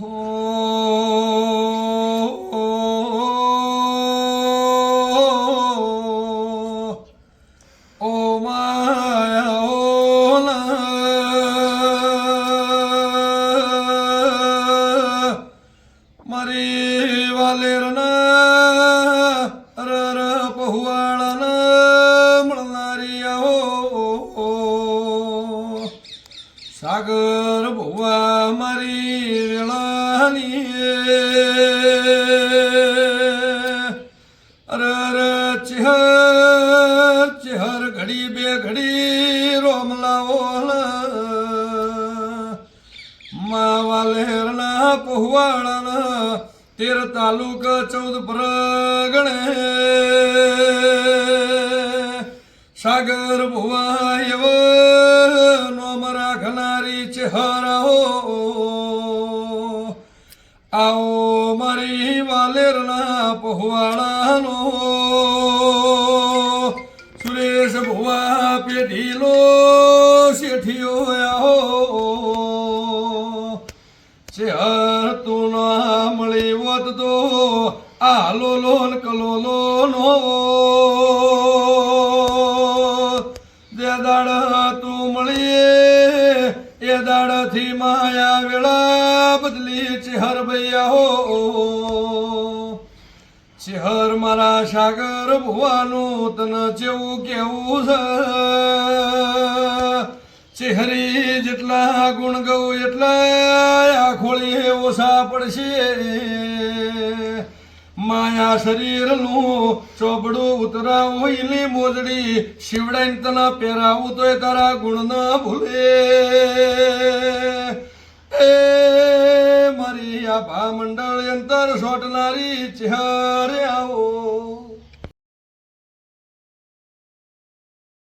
હો ઓ સાગર ભુવા મારી વેળાની અરે અરે, ચેહર ચેહર ઘડી બે ઘડી રોમલાઓ લાવો મા વાલેરના પહુવાળાના તેર તાલુકા ચૌદ પ્રગણે સાગર ભુવા એવ ચહેરાઓ આવો મારી વાલેરના પહોવાળાનો. સુરેશ ભુવા પેઢીલો શેઠીઓ આવો. શેહર તું ના મળી વત તો આ લોલો ન કલોલો નો જે દાડ તું મળીએ દાડથી માયા વેળા બદલી ચેહર ભૈયા હો. ચેહર મારા સાગર ભુવાનું તને જેવું કેવું છે. ચેહરી જેટલા ગુણ ગૌ એટલા આખોળી ઓછા પડશે. માયા શરીરનું ચોપડું ઉતરાવું એની મોજડી શિવડાઈને તને પહેરાવું, તોય તારા ગુણ ન ભૂલે. એ મારી આ ભા મંડળ અંતર સોટનારી ચહેરે આવો.